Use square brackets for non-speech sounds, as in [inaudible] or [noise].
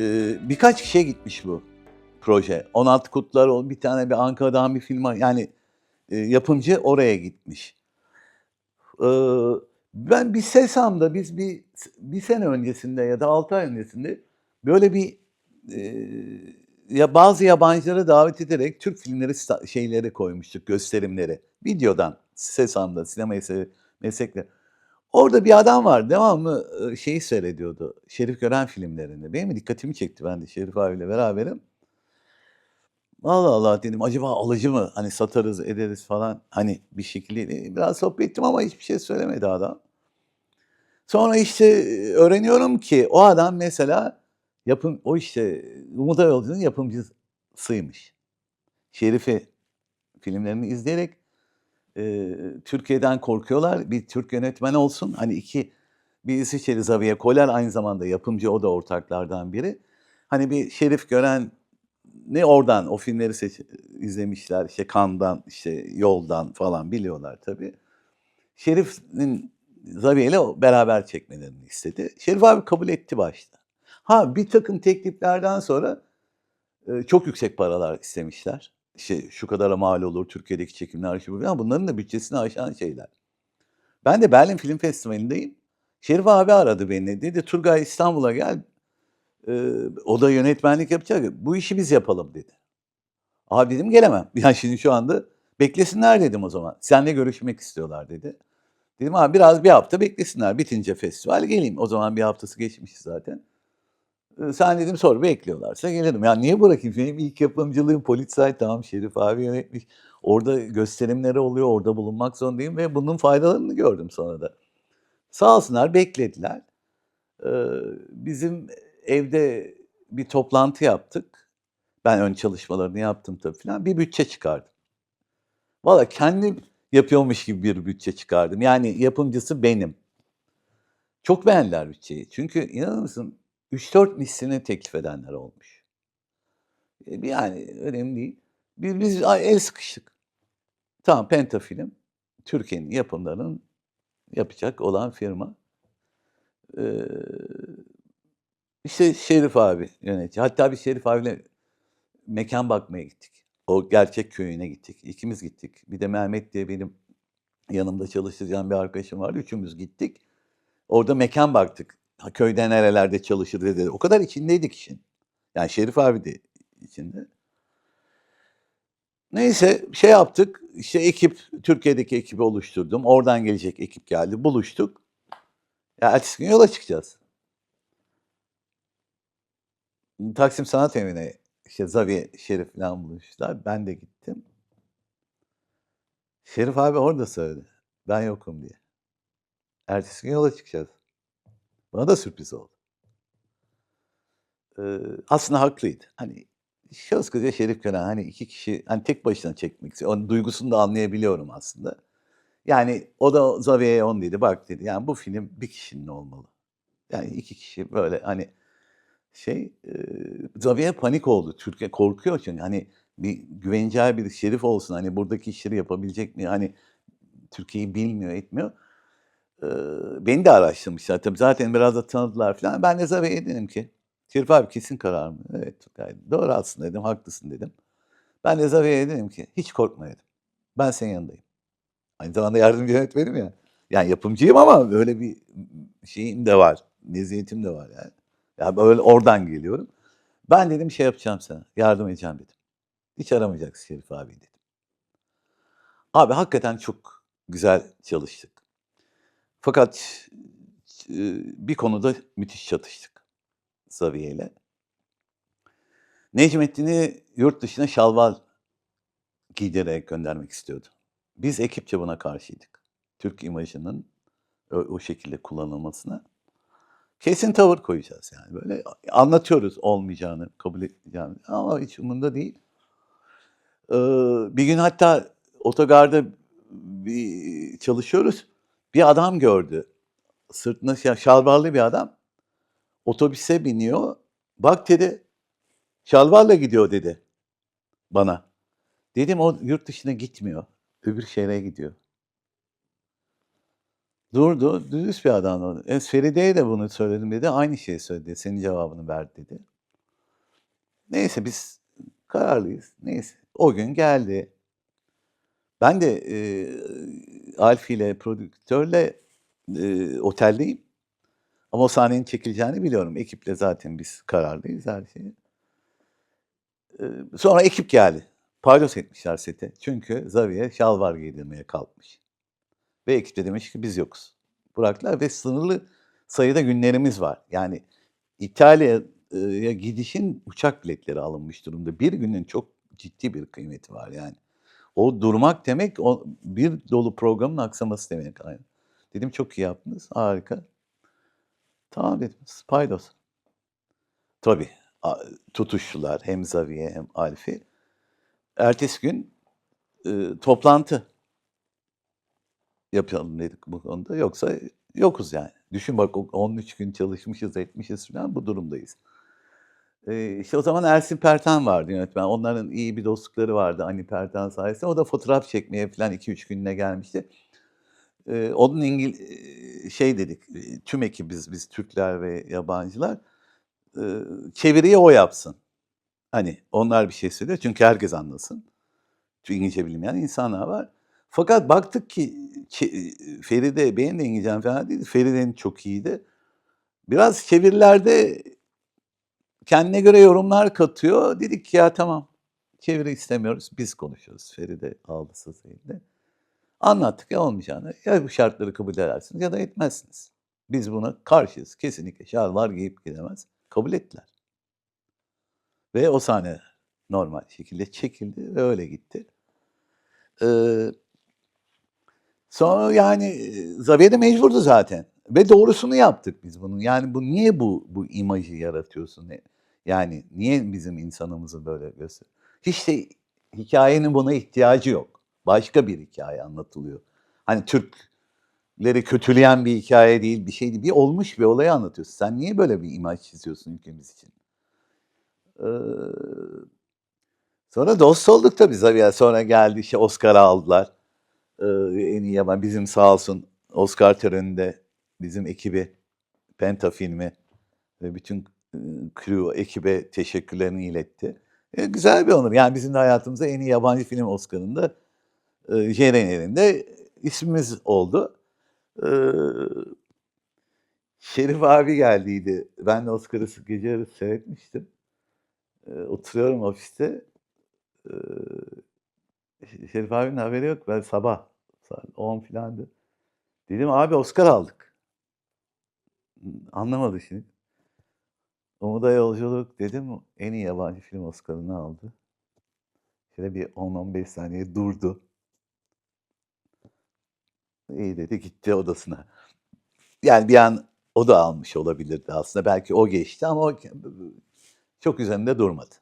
Ee, birkaç kişiye gitmiş bu proje. 16 Kutlar bir tane bir Ankara'dan bir film. Yani e, yapımcı oraya gitmiş. Ee, ben bir Sesam'da biz bir bir sene öncesinde ya da 6 ay öncesinde böyle bir e, ya bazı yabancıları davet ederek Türk filmleri şeyleri koymuştuk gösterimleri. Videodan Sesam'da sinema eseri meslekle. Orada bir adam var devamlı şeyi seyrediyordu. Şerif Gören filmlerini. Benim dikkatimi çekti ben de Şerif abiyle beraberim. Allah Allah dedim acaba alıcı mı? Hani satarız ederiz falan. Hani bir şekilde biraz sohbet ettim ama hiçbir şey söylemedi adam. Sonra işte öğreniyorum ki o adam mesela yapım o işte Umut Ayolcu'nun yapımcısıymış. Şerif'i filmlerini izleyerek e, Türkiye'den korkuyorlar. Bir Türk yönetmen olsun. Hani iki bir İsviçreli Xavier Koller aynı zamanda yapımcı o da ortaklardan biri. Hani bir Şerif gören ne oradan o filmleri seç, izlemişler. İşte Kan'dan, işte Yol'dan falan biliyorlar tabii. Şerif'in o- beraber çekmelerini istedi. Şerif abi kabul etti başta. Ha bir takım tekliflerden sonra çok yüksek paralar istemişler. İşte şu kadara mal olur Türkiye'deki çekimler şu falan. Bunların da bütçesini aşan şeyler. Ben de Berlin Film Festivali'ndeyim. Şerif abi aradı beni. Dedi Turgay İstanbul'a gel. Ee, o da yönetmenlik yapacak. Bu işi biz yapalım dedi. Abi dedim gelemem. [laughs] Yani şimdi şu anda beklesinler dedim o zaman. Seninle görüşmek istiyorlar dedi. Dedim abi biraz bir hafta beklesinler. Bitince festival geleyim. O zaman bir haftası geçmiş zaten. Ee, Sen dedim sor bekliyorlarsa gelirim. Ya niye bırakayım? Benim ilk yapımcılığım Polizei tamam Şerif abi yönetmiş. Orada gösterimleri oluyor. Orada bulunmak zorundayım ve bunun faydalarını gördüm sonra da. Sağ olsunlar beklediler. Ee, bizim evde bir toplantı yaptık. Ben ön çalışmalarını yaptım tabii filan. Bir bütçe çıkardım. Valla kendim yapıyormuş gibi bir bütçe çıkardım. Yani yapımcısı benim. Çok beğendiler bütçeyi. Çünkü inanır mısın 3-4 mislini teklif edenler olmuş. E, Yani önemli değil. Biz, biz el sıkıştık. Tamam Pentafilm Türkiye'nin yapımlarının yapacak olan firma. Ee, işte Şerif abi yönetici. Hatta bir Şerif abiyle mekan bakmaya gittik. O gerçek köyüne gittik. İkimiz gittik. Bir de Mehmet diye benim yanımda çalışacağım bir arkadaşım vardı. Üçümüz gittik. Orada mekan baktık. Köyde nerelerde çalışır dedi. O kadar içindeydik işin. Yani Şerif abi de içinde. Neyse şey yaptık. İşte ekip, Türkiye'deki ekibi oluşturdum. Oradan gelecek ekip geldi. Buluştuk. Ya ertesi gün yola çıkacağız. Taksim Sanat Evi'ne işte Xavier Şerif falan buluştular. Ben de gittim. Şerif abi orada söyledi. Ben yokum diye. Ertesi gün yola çıkacağız. Bana da sürpriz oldu. Ee, aslında haklıydı. Hani koskoca Şerif Könen hani iki kişi hani tek başına çekmek istiyor. Onun duygusunu da anlayabiliyorum aslında. Yani o da Xavier'e on dedi. Bak dedi yani bu film bir kişinin olmalı. Yani iki kişi böyle hani şey e, Xavier panik oldu. Türkiye korkuyor çünkü hani bir güveneceği bir şerif olsun. Hani buradaki işleri yapabilecek mi? Hani Türkiye'yi bilmiyor etmiyor. Beni de araştırmışlar tabii. Zaten biraz da tanıdılar falan. Ben de Xavier'e dedim ki Şerif abi kesin karar mı? Evet gayet doğru aslında dedim. Haklısın dedim. Ben de Xavier'e dedim ki hiç korkma dedim. Ben senin yanındayım. Aynı zamanda yardımcı yönetmenim ya. Yani yapımcıyım ama böyle bir şeyim de var. Meziyetim de var yani. Ya böyle oradan geliyorum. Ben dedim şey yapacağım sana. Yardım edeceğim dedim. Hiç aramayacaksın Şerif abi dedim. Abi hakikaten çok güzel çalıştık. Fakat bir konuda müthiş çatıştık Xavier ile. Necmettin'i yurt dışına şalvar giydirerek göndermek istiyordu. Biz ekipçe buna karşıydık. Türk imajının o, o şekilde kullanılmasına. Kesin tavır koyacağız yani. Böyle anlatıyoruz olmayacağını, kabul etmeyeceğini ama hiç umurunda değil. Ee, bir gün hatta otogarda bir çalışıyoruz. Bir adam gördü. Sırtına şa- şalvarlı bir adam. Otobüse biniyor. Bak dedi. Şalvarla gidiyor dedi bana. Dedim o yurt dışına gitmiyor. Öbür şehre gidiyor. Durdu. Dürüst bir adam. o. E, Feride'ye de bunu söyledim dedi. Aynı şeyi söyledi. Senin cevabını verdi dedi. Neyse biz kararlıyız. Neyse. O gün geldi. Ben de eee Alfie ile prodüktörle eee, oteldeyim. Ama o sahnenin çekileceğini biliyorum. Ekiple zaten biz kararlıyız her şeyi. Eee, sonra ekip geldi. Paydos etmişler sete. Çünkü Xavier şalvar giydirmeye kalkmış. Ve ekip de demiş ki biz yokuz. Bıraktılar ve sınırlı sayıda günlerimiz var. Yani İtalya'ya gidişin uçak biletleri alınmış durumda. Bir günün çok ciddi bir kıymeti var yani. O durmak demek o bir dolu programın aksaması demek aynı. Dedim çok iyi yaptınız. Harika. Tamam dedim. Paydos. Tabii. Tutuştular hem Xavier hem Alfie. Ertesi gün e, toplantı yapalım dedik bu konuda. Yoksa yokuz yani. Düşün bak o 13 gün çalışmışız etmişiz falan bu durumdayız. İşte o zaman Ersin Perten vardı yönetmen. Onların iyi bir dostlukları vardı Ani Perten sayesinde. O da fotoğraf çekmeye falan 2-3 gününe gelmişti. Onun İngil e, şey dedik, e, tüm ekibiz biz Türkler ve yabancılar. e, çeviriyi o yapsın. Hani onlar bir şey söylüyor çünkü herkes anlasın. Çünkü İngilizce bilmeyen insanlar var. Fakat baktık ki Feride, benim de İngilizcem fena değil. Feride'nin çok iyiydi. Biraz çevirilerde kendine göre yorumlar katıyor. Dedik ki ya tamam çeviri istemiyoruz. Biz konuşuyoruz. Feride aldı sözü eline. Anlattık ya olmayacağını. Ya bu şartları kabul edersiniz ya da etmezsiniz. Biz buna karşıyız. Kesinlikle şalvar giyip gidemez. Kabul ettiler. Ve o sahne normal şekilde çekildi ve öyle gitti. Ee, sonra yani e, Xavier de mecburdu zaten. Ve doğrusunu yaptık biz bunun. Yani bu niye bu bu imajı yaratıyorsun? Ne- Yani niye bizim insanımızı böyle göster? Hiç de hikayenin buna ihtiyacı yok. Başka bir hikaye anlatılıyor. Hani Türkleri kötüleyen bir hikaye değil, bir şey değil. Bir olmuş bir olayı anlatıyorsun. Sen niye böyle bir imaj çiziyorsun ülkemiz için? Ee, sonra dost olduk tabii Xavier. Sonra geldi işte Oscar aldılar. Ee, en iyi yaban bizim sağ olsun Oscar töreninde bizim ekibi Penta filmi ve bütün crew ekibe teşekkürlerini iletti. E, güzel bir onur. Yani bizim de hayatımızda en iyi yabancı film Oscar'ında e, Jerener'inde ismimiz oldu. E, Şerif abi geldiydi. Ben de Oscar'ı gece yarısı seyretmiştim. E, oturuyorum ofiste. E, Şerif abinin haberi yok. Ben sabah saat 10 filandı. Dedim abi Oscar aldık. Anlamadı şimdi. Umuda Yolculuk dedim en iyi yabancı film Oscar'ını aldı. Şöyle bir 10-15 saniye durdu. İyi dedi gitti odasına. Yani bir an o da almış olabilirdi aslında. Belki o geçti ama o çok üzerinde durmadı.